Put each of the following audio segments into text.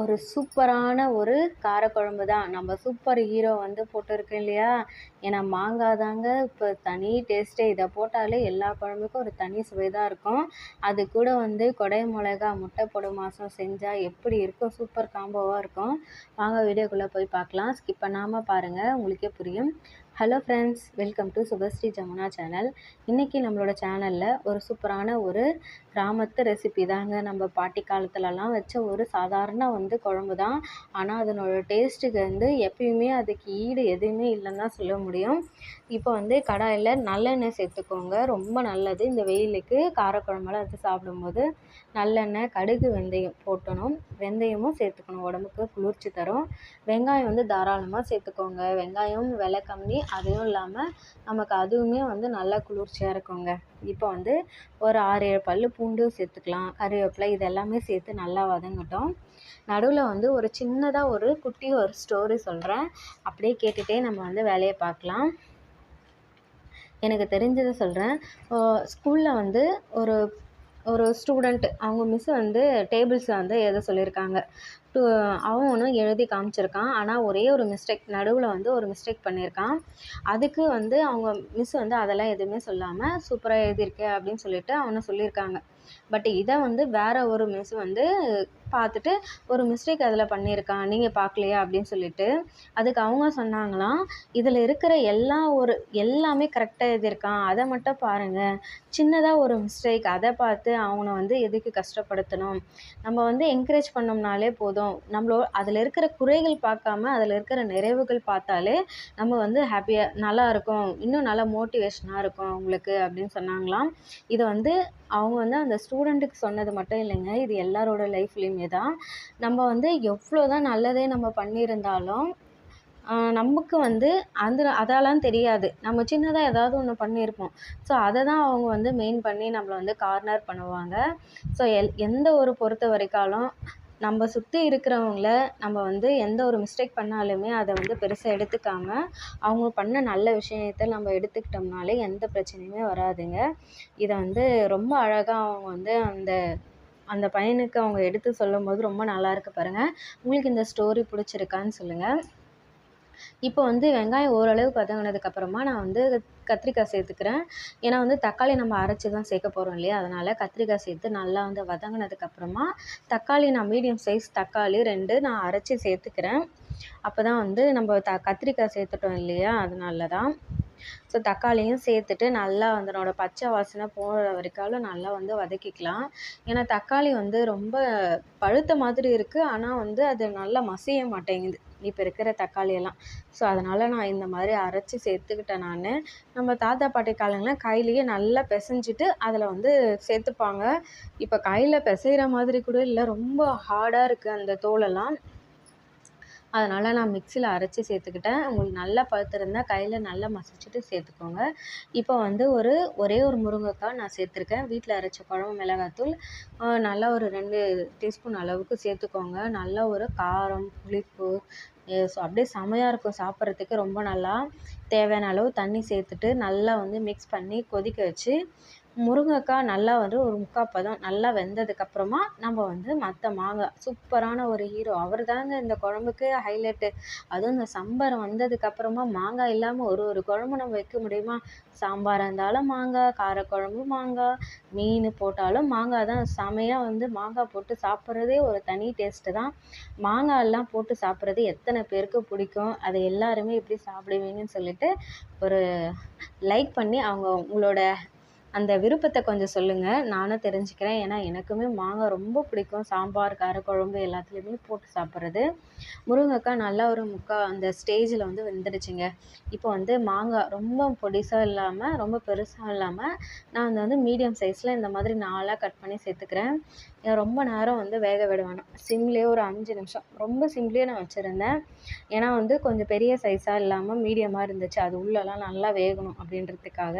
ஒரு சூப்பரான ஒரு காரக்குழம்பு தான் நம்ம சூப்பர் ஹீரோ வந்து போட்டிருக்கோம் இல்லையா? ஏன்னா மாங்காய் தாங்க இப்போ தனி டேஸ்ட்டே இதை போட்டாலே எல்லா குழம்புக்கும் ஒரு தனி சுவை தான் இருக்கும். அது கூட வந்து கொடை மிளகா முட்டை பொடு மாதம் செஞ்சால் எப்படி இருக்கும் சூப்பர் காம்போவாக இருக்கும். வாங்க வீடியோக்குள்ளே போய் பார்க்கலாம். ஸ்கிப் பண்ணாமல் பாருங்கள் உங்களுக்கே புரியும். Hello friends welcome to Subashree Jamuna channel இன்றைக்கி நம்மளோட சேனலில் ஒரு சூப்பரான ஒரு கிராமத்து ரெசிபி தாங்க. நம்ம பாட்டி காலத்துலலாம் வச்ச ஒரு சாதாரண வந்து குழம்பு தான் ஆனால் அதனோட டேஸ்ட்டுக்கு வந்து எப்பயுமே அதுக்கு ஈடு எதுவுமே இல்லைன்னு தான் சொல்ல முடியும். இப்போ வந்து கடாயில் நல்லெண்ணெய் சேர்த்துக்கோங்க. ரொம்ப நல்லது. இந்த வெயிலுக்கு காரக்குழம்பெல்லாம் வச்சு சாப்பிடும்போது நல்லெண்ணெய் கடுகு வெந்தயம் போட்டணும். வெந்தயமும் சேர்த்துக்கணும். உடம்புக்கு குளிர்ச்சி தரும். வெங்காயம் வந்து தாராளமாக சேர்த்துக்கோங்க. வெங்காயம் விலை கம்மி அதுவும் இல்லாமல் நமக்கு அதுவுமே வந்து நல்லா குளிர்ச்சியாக இருக்குங்க. இப்போ வந்து ஒரு ஆறு ஏழு பல் பூண்டு சேர்த்துக்கலாம் கருவேப்பிலை இது எல்லாமே சேர்த்து நல்லா வதங்கட்டும். நடுவில் வந்து ஒரு சின்னதாக ஒரு குட்டி ஒரு ஸ்டோரி சொல்கிறேன் அப்படியே கேட்டுகிட்டே நம்ம வந்து வேலையை பார்க்கலாம். எனக்கு தெரிஞ்சதை சொல்கிறேன் ஸ்கூலில் வந்து ஒரு ஒரு ஸ்டூடெண்ட் அவங்க மிஸ் வந்து டேபிள்ஸில் வந்து எதை சொல்லியிருக்காங்க. டூ அவன் ஒன்று எழுதி காமிச்சிருக்கான். ஆனால் ஒரே ஒரு மிஸ்டேக் நடுவில் வந்து ஒரு மிஸ்டேக் பண்ணியிருக்கான் அதுக்கு வந்து அவங்க மிஸ் வந்து அதெல்லாம் எதுவுமே சொல்லாமல் சூப்பராக எழுதியிருக்க அப்படின்னு சொல்லிட்டு அவனை சொல்லியிருக்காங்க. பட் இதை வந்து வேற ஒரு மிஸ் வந்து பார்த்துட்டு ஒரு மிஸ்டேக் அதில் பண்ணியிருக்கான். நீங்கள் பார்க்கலையா அப்படின்னு சொல்லிட்டு அதுக்கு அவங்க சொன்னாங்களாம் இதில் இருக்கிற எல்லா ஒரு எல்லாமே கரெக்டாக எழுதியிருக்கான். அதை மட்டும் பாருங்கள் சின்னதாக ஒரு மிஸ்டேக் அதை பார்த்து அவனை வந்து எதுக்கு கஷ்டப்படுத்தணும்? நம்ம வந்து என்கரேஜ் பண்ணோம்னாலே போதும். நம்மளோ அதில் இருக்கிற குறைகள் பார்க்காம அதில் இருக்கிற நிறைவுகள் பார்த்தாலே நம்ம வந்து ஹாப்பியாக நல்லா இருக்கும். இன்னும் நல்லா மோட்டிவேஷனாக இருக்கும் அவங்களுக்கு அப்படின்னு சொன்னாங்களாம். இதை வந்து அவங்க வந்து அந்த ஸ்டூடெண்ட்டுக்கு சொன்னது மட்டும் இல்லைங்க. இது எல்லாரோட லைஃப்லேயுமே தான். நம்ம வந்து எவ்வளோ தான் நல்லதே நம்ம பண்ணியிருந்தாலும் நமக்கு வந்து அந்த அதெல்லாம் தெரியாது. நம்ம சின்னதாக ஏதாவது ஒன்று பண்ணியிருப்போம். ஸோ அதை தான் அவங்க வந்து மெயின் பண்ணி நம்மளை வந்து கார்னர் பண்ணுவாங்க. ஸோ எல் எந்த ஒரு பொறுத்த வரைக்காலும் நம்ம சுற்றி இருக்கிறவங்கள நம்ம வந்து எந்த ஒரு மிஸ்டேக் பண்ணாலுமே அதை வந்து பெருசாக எடுத்துக்காம அவங்க பண்ண நல்ல விஷயத்த நம்ம எடுத்துக்கிட்டோம்னாலே எந்த பிரச்சனையுமே வராதுங்க. இதை வந்து ரொம்ப அழகாக அவங்க வந்து அந்த அந்த பையனுக்கு அவங்க எடுத்து சொல்லும்போது ரொம்ப நல்லாயிருக்கு பாருங்கள் உங்களுக்கு இந்த ஸ்டோரி பிடிச்சிருக்கான்னு சொல்லுங்கள் இப்போ வந்து வெங்காயம் ஓரளவுக்கு வதங்கினதுக்கப்புறமா நான் வந்து கத்திரிக்காய் சேர்த்துக்கிறேன். ஏன்னா வந்து தக்காளி நம்ம அரைச்சி தான் சேர்க்க போகிறோம் இல்லையா? அதனால் கத்திரிக்காய் சேர்த்து நல்லா வந்து வதங்கினதுக்கப்புறமா தக்காளி நான் மீடியம் சைஸ் தக்காளி ரெண்டு நான் அரைச்சி சேர்த்துக்கிறேன். அப்போ தான் வந்து நம்ம த கத்திரிக்காய் சேர்த்துட்டோம் இல்லையா? அதனால தான் ஸோ தக்காளியும் சேர்த்துட்டு நல்லா அதனோட பச்சை வாசனை போகிற வரைக்காலும் நல்லா வந்து வதக்கிக்கலாம். ஏன்னா தக்காளி வந்து ரொம்ப பழுத்த மாதிரி இருக்குது ஆனால் வந்து அது நல்லா மசிய மாட்டேங்குது. இப்போ இருக்கிற தக்காளியெல்லாம். ஸோ அதனால் நான் இந்த மாதிரி அரைச்சி சேர்த்துக்கிட்டேன் நான். நம்ம தாத்தா பாட்டி காலங்களில் கையிலேயே நல்லா பிசைஞ்சிட்டு அதில் வந்து சேர்த்துப்பாங்க. இப்போ கையில் பிசைகிற மாதிரி கூட இல்லை. ரொம்ப ஹார்டாக இருக்குது அந்த தோலெல்லாம். அதனால் நான் மிக்சியில் அரைச்சி சேர்த்துக்கிட்டேன். உங்களுக்கு நல்லா பழுத்திருந்தால் கையில் நல்லா மசிச்சுட்டு சேர்த்துக்கோங்க. இப்போ வந்து ஒரு ஒரே ஒரு முருங்கைக்காய் நான் சேர்த்துருக்கேன். வீட்டில் அரைச்ச குழம்பு மிளகாத்தூள். நல்லா ஒரு ரெண்டு டீஸ்பூன் அளவுக்கு சேர்த்துக்கோங்க. நல்லா ஒரு காரம் புளிப்பு ஸோ அப்படியே செமையாக இருக்கும் சாப்பிட்றதுக்கு. ரொம்ப நல்லா தேவையான அளவு தண்ணி சேர்த்துட்டு நல்லா வந்து மிக்ஸ் பண்ணி கொதிக்க வச்சு முருங்கைக்காய் நல்லா வந்து ஒரு முக்கால் பதம் நல்லா வெந்ததுக்கப்புறமா நம்ம வந்து மற்ற மாங்காய். சூப்பரான ஒரு ஹீரோ அவர் தாங்க இந்த குழம்புக்கு ஹைலைட்டு அதுவும் இந்த சம்பரம் வந்ததுக்கப்புறமா மாங்காய் இல்லாமல் ஒரு ஒரு குழம்பு நம்ம வைக்க முடியுமா? சாம்பாராக இருந்தாலும் மாங்காய் காரக்குழம்பு மாங்காய் மீன் போட்டாலும் மாங்காய் தான். செமையாக வந்து மாங்காய் போட்டு சாப்பிட்றதே ஒரு தனி டேஸ்ட்டு தான். மாங்காயெல்லாம் போட்டு சாப்பிட்றது எத்தனை பேருக்கு பிடிக்கும்? அதை எல்லாருமே எப்படி சாப்பிடுவீங்கன்னு சொல்லிட்டு ஒரு லைக் பண்ணி அவங்க உங்களோட அந்த விருப்பத்தை கொஞ்சம் சொல்லுங்கள் நானும் தெரிஞ்சுக்கிறேன். ஏன்னா எனக்குமே மாங்காய் ரொம்ப பிடிக்கும். சாம்பார் காரக்குழம்பு எல்லாத்துலேயுமே போட்டு சாப்பிட்றது. முருங்கைக்காய் நல்லா ஒரு முக்கால் அந்த ஸ்டேஜில் வந்து வெந்துடுச்சுங்க இப்போ வந்து மாங்காய் ரொம்ப பொடிசாக இல்லாமல் ரொம்ப பெருசாக இல்லாமல் நான் வந்து மீடியம் சைஸில் இந்த மாதிரி நாலாக கட் பண்ணி சேர்த்துக்கிறேன். ரொம்ப நேரம் வந்து வேக விட வேணாம். சிம்லேயே ஒரு அஞ்சு நிமிஷம். ரொம்ப சிம்லேயே நான் வச்சுருந்தேன். ஏன்னா வந்து கொஞ்சம் பெரிய சைஸாக இல்லாமல் மீடியமாக இருந்துச்சு. அது உள்ளெல்லாம் நல்லா வேகணும் அப்படின்றதுக்காக.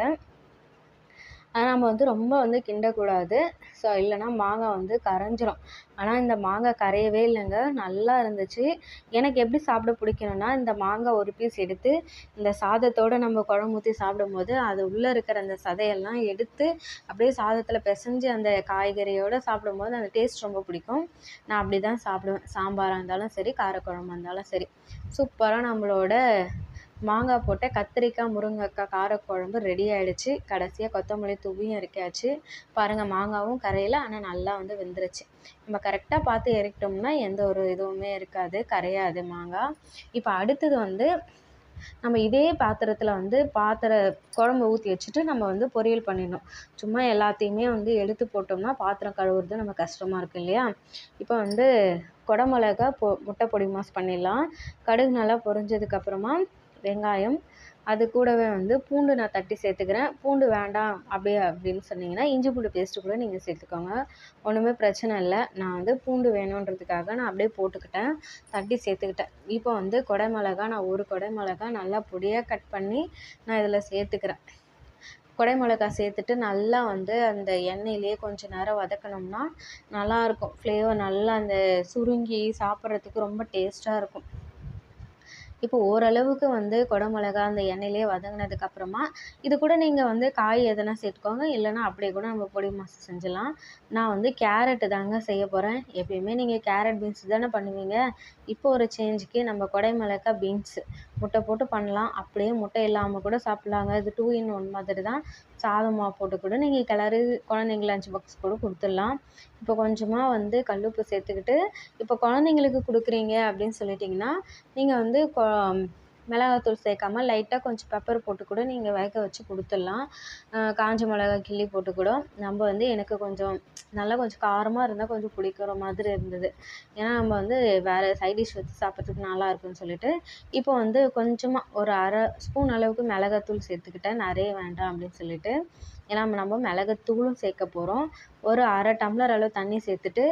ஆனால் நம்ம வந்து ரொம்ப வந்து கிண்டக்கூடாது. ஸோ இல்லைன்னா மாங்காய் வந்து கரைஞ்சிரும். ஆனால் இந்த மாங்காய் கரையவே இல்லைங்க. நல்லா இருந்துச்சு. எனக்கு எப்படி சாப்பிட பிடிக்கணும்னா இந்த மாங்காய் ஒரு பீஸ் எடுத்து இந்த சாதத்தோடு நம்ம குழம்பு ஊற்றி சாப்பிடும்போது அது உள்ளே இருக்கிற அந்த சதையெல்லாம் எடுத்து அப்படியே சாதத்தில் பிசைஞ்சு அந்த காய்கறியோடு சாப்பிடும்போது அந்த டேஸ்ட் ரொம்ப பிடிக்கும். நான் அப்படி தான் சாப்பிடுவேன். சாம்பாராக இருந்தாலும் சரி காரக்குழம்பா இருந்தாலும் சரி. சூப்பராக நம்மளோட மாங்காய் போட்ட கத்திரிக்காய் முருங்கக்காய் காரக்குழம்பு ரெடி ஆகிடுச்சு கடைசியாக கொத்தமல்லி தூவியும் இறக்கியாச்சு. பாருங்கள் மாங்காவும் கரையில் ஆனால் நல்லா வந்து வெந்துருச்சு. நம்ம கரெக்டாக பார்த்து இறக்கிட்டோம்னா எந்த ஒரு இதுவுமே இருக்காது. கரையாது மாங்காய். இப்போ அடுத்தது வந்து நம்ம இதே பாத்திரத்தில் வந்து பாத்திர குழம்பு ஊற்றி வச்சுட்டு நம்ம வந்து பொரியல் பண்ணிடணும். சும்மா எல்லாத்தையுமே வந்து எடுத்து போட்டோம்னா பாத்திரம் கழுவுறது நம்ம கஷ்டமாக இருக்குது இல்லையா? இப்போ வந்து குடமிளகா பொ முட்டை பொடி மாஸ் பண்ணிடலாம். கடுகு நல்லா பொரிஞ்சதுக்கப்புறமா வெங்காயம் அது கூடவே வந்து பூண்டு நான் தட்டி சேர்த்துக்கிறேன். பூண்டு வேண்டாம் அப்படியே அப்படின்னு சொன்னீங்கன்னா இஞ்சி பூண்டு பேஸ்ட்டு கூட நீங்கள் சேர்த்துக்கோங்க. ஒன்றுமே பிரச்சனை இல்லை. நான் வந்து பூண்டு வேணுன்றதுக்காக நான் அப்படியே போட்டுக்கிட்டேன். தட்டி சேர்த்துக்கிட்டேன். இப்போ வந்து கொடை மிளகா நான் ஒரு கொடை மிளகா நல்லா பொடியாக கட் பண்ணி நான் இதில் சேர்த்துக்கிறேன். கொடை மிளகா சேர்த்துட்டு நல்லா வந்து அந்த எண்ணெயிலேயே கொஞ்சம் நேரம் வதக்கணும்னா நல்லாயிருக்கும் ஃப்ளேவர் நல்லா அந்த சுருங்கி சாப்பிட்றதுக்கு ரொம்ப டேஸ்ட்டாக இருக்கும். இப்போ ஓரளவுக்கு வந்து குடமிளகா அந்த எண்ணெயிலே வதங்கினதுக்கப்புறமா இது கூட நீங்கள் வந்து காய் எதனா சேர்த்துக்கோங்க. இல்லைனா அப்படியே கூட நம்ம பொடி மாஸ் செஞ்சிடலாம். நான் வந்து கேரட்டு தாங்க செய்ய போகிறேன் எப்பயுமே நீங்கள் கேரட் பீன்ஸ் தானே பண்ணுவீங்க. இப்போ ஒரு சேஞ்சுக்கு நம்ம குடைமிளகா பீன்ஸு முட்டை போட்டு பண்ணலாம். அப்படியே முட்டை இல்லாமல் கூட சாப்பிட்லாங்க. இது டூ இன் ஒன் மாதிரி தான். சாதமாக போட்டு கூட நீங்கள் கிளறி குழந்தைங்க லஞ்ச் பாக்ஸ் கூட கொடுத்துட்லாம். இப்போ கொஞ்சமாக வந்து கல் உப்பு சேர்த்துக்கிட்டு இப்போ குழந்தைங்களுக்கு கொடுக்குறீங்க அப்படின்னு சொல்லிட்டிங்கன்னா நீங்கள் வந்து கொ மிளகாத்தூள் சேர்க்காம லைட்டாக கொஞ்சம் பெப்பர் போட்டு கூட நீங்கள் வேக வச்சு கொடுத்துட்லாம். காஞ்ச மிளகா கிள்ளி போட்டு கூட. நம்ம வந்து எனக்கு கொஞ்சம் நல்லா கொஞ்சம் காரமாக இருந்தால் கொஞ்சம் பிடிக்கிற மாதிரி இருந்தது. ஏன்னா நம்ம வந்து வேறு சைட் டிஷ் வச்சு சாப்பிட்றதுக்கு நல்லா இருக்குன்னு சொல்லிட்டு இப்போ வந்து கொஞ்சமாக ஒரு அரை ஸ்பூன் அளவுக்கு மிளகாத்தூள் சேர்த்துக்கிட்டேன். நிறைய வேண்டாம் அப்படின்னு சொல்லிட்டு. ஏன்னா நம்ம மிளகுத்தூளும் சேர்க்க போகிறோம் ஒரு அரை டம்ளர் அளவு தண்ணி சேர்த்துட்டு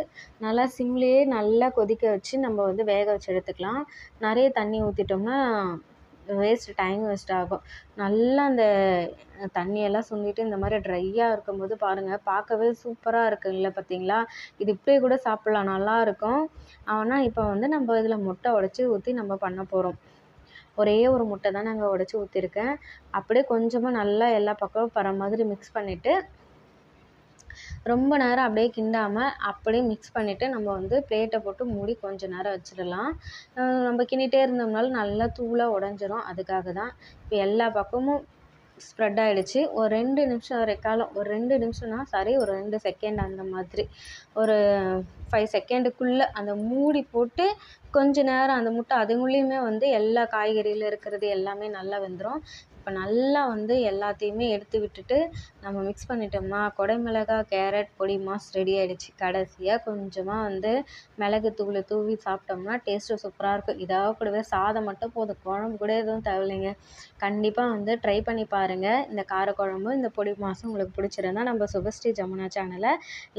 நல்லா சிம்லேயே நல்லா கொதிக்க வச்சு நம்ம வந்து வேக வச்சு எடுத்துக்கலாம். நிறைய தண்ணி ஊற்றிட்டோம்னா வேஸ்ட் டைம் வேஸ்ட் ஆகும். நல்லா அந்த தண்ணியெல்லாம் சுண்டிட்டு இந்த மாதிரி ட்ரையாக இருக்கும்போது பாருங்கள் பார்க்கவே சூப்பராக இருக்குல்ல பார்த்தீங்களா? இது இப்படியே கூட சாப்பிட்லாம் நல்லாயிருக்கும் ஆனால் இப்போ வந்து நம்ம இதில் முட்டை உடச்சி ஊற்றி நம்ம பண்ண போகிறோம் ஒரே ஒரு முட்டை தான் நாங்கள் உடச்சி ஊற்றிருக்கேன் அப்படியே கொஞ்சமாக நல்லா எல்லா பக்கமும் பர மாதிரி மிக்ஸ் பண்ணிவிட்டு ரொம்ப நேரம் அப்படியே கிண்டாமல் அப்படியே மிக்ஸ் பண்ணிவிட்டு நம்ம வந்து பிளேட்டை போட்டு மூடி கொஞ்சம் நேரம் வச்சிடலாம். நம்ம கிண்டிகிட்டே இருந்தோம்னாலும் நல்லா தூளாக உடஞ்சிரும். அதுக்காக தான். இப்போ எல்லா பக்கமும் ஸ்ப்ரெட் ஆகிடுச்சு ஒரு ரெண்டு நிமிஷம் வரைக்காலும் ஒரு ரெண்டு நிமிஷம்னா சாரி ஒரு ரெண்டு செகண்ட் அந்த மாதிரி. ஒரு ஃபைவ் செகண்டுக்குள்ளே அந்த மூடி போட்டு கொஞ்ச நேரம் அந்த முட்டை அதுங்குள்ளேயுமே வந்து எல்லா காய்கறியில் இருக்கிறது எல்லாமே நல்லா வெந்துடும் இப்போ நல்லா வந்து எல்லாத்தையுமே எடுத்து விட்டுட்டு நம்ம மிக்ஸ் பண்ணிட்டோம்னா குடைமிளகா கேரட் பொடி மாஸ் ரெடி ஆகிடுச்சு கடைசியாக கொஞ்சமாக வந்து மிளகு தூளை தூவி சாப்பிட்டோம்னா டேஸ்ட்டு சூப்பராக இருக்கும். இதாக கூடவே சாதம் மட்டும் போதும். குழம்பு கூட எதுவும் தேவையில்லைங்க. கண்டிப்பாக வந்து ட்ரை பண்ணி பாருங்கள் இந்த காரக்குழம்பு இந்த பொடி மாசம் உங்களுக்கு பிடிச்சிருந்தா நம்ம சுபஸ்ரீ ஜமுனா சேனலை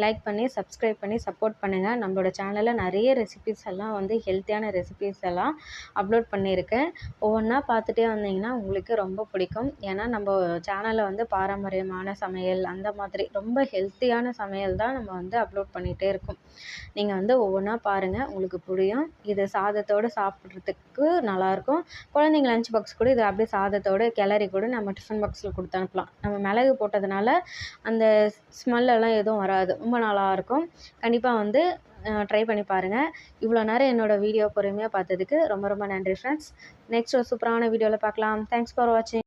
லைக் பண்ணி சப்ஸ்கிரைப் பண்ணி சப்போர்ட் பண்ணுங்கள் நம்மளோட சேனலில் நிறைய ரெசிபிஸ் எல்லாம் வந்து ஹெல்த்தியான ரெசிபிஸ் எல்லாம் அப்லோட் பண்ணியிருக்கேன். ஒவ்வொன்றா பார்த்துட்டே வந்தீங்கன்னா உங்களுக்கு ரொம்ப பிடிக்கும். ஏன்னா நம்ம சேனலில் வந்து பாரம்பரியமான சமையல் அந்த மாதிரி ரொம்ப ஹெல்த்தியான சமையல் தான் நம்ம வந்து அப்லோட் பண்ணிகிட்டே இருக்கோம். நீங்கள் வந்து ஒவ்வொன்றா பாருங்கள் உங்களுக்கு புரியும். இது சாதத்தோடு சாப்பிட்றதுக்கு நல்லாயிருக்கும் குழந்தைங்க லஞ்ச் பாக்ஸ் கூட இது அப்படியே சாதத்தோடு கிளறி கூட நம்ம டிஃபன் பாக்ஸில் கொடுத்து அனுப்பலாம். நம்ம மிளகு போட்டதுனால அந்த ஸ்மெல்லெல்லாம் எதுவும் வராது. ரொம்ப நல்லாயிருக்கும் கண்டிப்பாக வந்து ட்ரை பண்ணி பாருங்கள் இவ்வளோ நேரம் என்னோடய வீடியோ பொறுமையாக பார்த்ததுக்கு ரொம்ப ரொம்ப நன்றி ஃப்ரெண்ட்ஸ் நெக்ஸ்ட் ஒரு சூப்பரான வீடியோவில் பார்க்கலாம். தேங்க்ஸ் ஃபார் வாட்சிங்